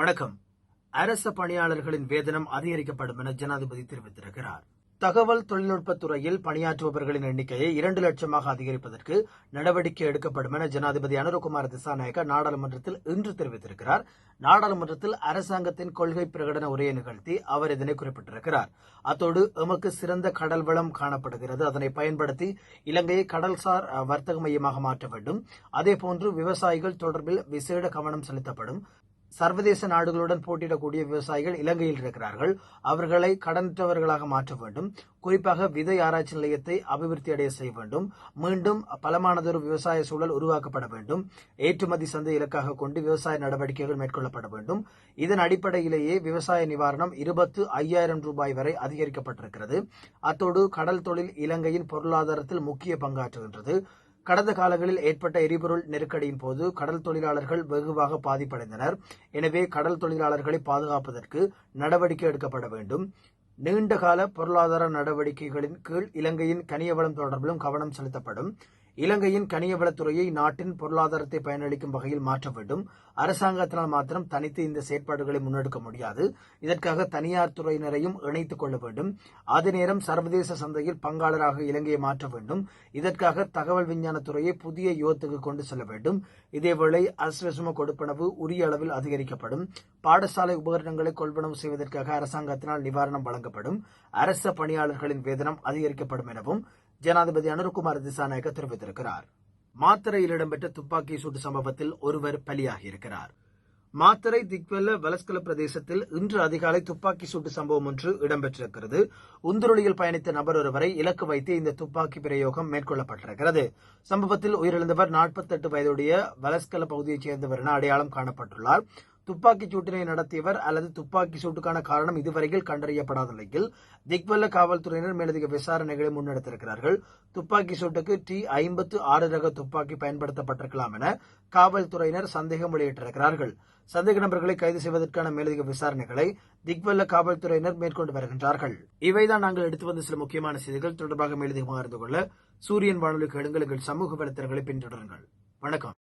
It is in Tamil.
வணக்கம். அரச பணியாளர்களின் வேதனம் அதிகரிக்கப்படும் என ஜனாதிபதி தெரிவித்திருக்கிறார். தகவல் தொழில்நுட்பத் துறையில் பணியாற்றுபவர்களின் எண்ணிக்கையை இரண்டு லட்சமாக அதிகரிப்பதற்கு நடவடிக்கை எடுக்கப்படும் என ஜனாதிபதி அனுரகுமார் திசாநாயக்க நாடாளுமன்றத்தில் இன்று தெரிவித்திருக்கிறார். நாடாளுமன்றத்தில் அரசாங்கத்தின் கொள்கை பிரகடன உரையை நிகழ்த்தி அவர் இதனை குறிப்பிட்டிருக்கிறார். அத்தோடு எமக்கு சிறந்த கடல் வளம் காணப்படுகிறது. அதனை பயன்படுத்தி இலங்கையை கடல்சார் வர்த்தக மையமாக மாற்ற வேண்டும். அதேபோன்று விவசாயிகள் தொடர்பில் விசேட கவனம் செலுத்தப்படும். சர்வதேச நாடுகளுடன் போட்டியிடக்கூடிய விவசாயிகள் இலங்கையில் இருக்கிறார்கள். அவர்களை கடனற்றவர்களாக மாற்ற வேண்டும். குறிப்பாக விதை ஆராய்ச்சி நிலையத்தை அபிவிருத்தி அடைய செய்ய வேண்டும். மீண்டும் பலமானதொரு விவசாய சூழல் உருவாக்கப்பட வேண்டும். ஏற்றுமதி சந்தை இலக்காக கொண்டு விவசாய நடவடிக்கைகள் மேற்கொள்ளப்பட வேண்டும். இதன் அடிப்படையிலேயே விவசாய நிவாரணம் இருபத்து ஐயாயிரம் ரூபாய் வரை அதிகரிக்கப்பட்டிருக்கிறது. அத்தோடு கடல் தொழில் இலங்கையின் பொருளாதாரத்தில் முக்கிய பங்காற்றுகின்றது. கடந்த காலங்களில் ஏற்பட்ட எரிபொருள் நெருக்கடியின் போது கடல் தொழிலாளர்கள் வெகுவாக பாதிப்படைந்தனர். எனவே கடல் தொழிலாளர்களை பாதுகாப்பதற்கு நடவடிக்கை எடுக்கப்பட வேண்டும். நீண்டகால பொருளாதார நடவடிக்கைகளின் கீழ் இலங்கையின் கனியவளம் தொடர்பிலும் கவனம் செலுத்தப்படும். இலங்கையின் கனியவளத்துறையை நாட்டின் பொருளாதாரத்தை பயனளிக்கும் வகையில் மாற்ற வேண்டும். அரசாங்கத்தினால் மாத்திரம் தனித்து இந்த செயற்பாடுகளை முன்னெடுக்க முடியாது. இதற்காக தனியார் துறையினரையும் இணைத்துக் கொள்ள வேண்டும். அதே நேரம் சர்வதேச சந்தையில் பங்காளராக இலங்கையை மாற்ற வேண்டும். இதற்காக தகவல் விஞ்ஞான துறையை புதிய யுகத்துக்கு கொண்டு செல்ல வேண்டும். இதேவேளை அஸ்வசும கொடுப்பனவு உரிய அளவில் அதிகரிக்கப்படும். பாடசாலை உபகரணங்களை கொள்வனவு செய்வதற்காக அரசாங்கத்தினால் நிவாரணம் வழங்கப்படும். அரச பணியாளர்களின் வேதனம் அதிகரிக்கப்படும் எனவும் ஜனாதிபதி அனுர்குமார் திசாநாயக்க தெரிவித்திருக்கிறார். மாத்தரையில் இடம்பெற்ற துப்பாக்கி சூட்டு சம்பவத்தில் ஒருவர் பலியாகியிருக்கிறார். மாத்தரை திக்வெல்ல வலஸ்கல பிரதேசத்தில் இன்று அதிகாலை துப்பாக்கி சூட்டு சம்பவம் ஒன்று இடம்பெற்றிருக்கிறது. உந்துருளியில் பயணித்த நபர் ஒருவரை இலக்கு வைத்து இந்த துப்பாக்கி பிரயோகம் மேற்கொள்ளப்பட்டிருக்கிறது. சம்பவத்தில் உயிரிழந்தவர் 48 வயதுடைய வலஸ்கல பகுதியைச் சேர்ந்தவர் என அடையாளம் காணப்பட்டுள்ளார். துப்பாக்கிச் சூட்டினை நடத்தியவர் அல்லது துப்பாக்கி சூட்டுக்கான காரணம் இதுவரையில் கண்டறியப்படாத நிலையில் திக்வல்ல காவல்துறையினர் மேலதிக விசாரணைகளை முன்னெடுத்திருக்கிறார்கள். துப்பாக்கி சூட்டுக்கு டி ஐம்பத்து ஆறு ரக துப்பாக்கி பயன்படுத்தப்பட்டிருக்கலாம் என காவல்துறையினர் சந்தேகம் வெளியிட்டிருக்கிறார்கள். சந்தேக நபர்களை கைது செய்வதற்கான மேலதிக விசாரணைகளை திக்வல்ல காவல்துறையினர் மேற்கொண்டு வருகின்றார்கள். இவைதான் நாங்கள் எடுத்து வந்த சில முக்கியமான செய்திகள். தொடர்பாக மேலதிகமாக அறிந்து கொள்ள சூரியன் வானொலி கேளுங்கள் எங்கள் சமூக வலைத்தளங்களை பின்தொடருங்கள். வணக்கம்.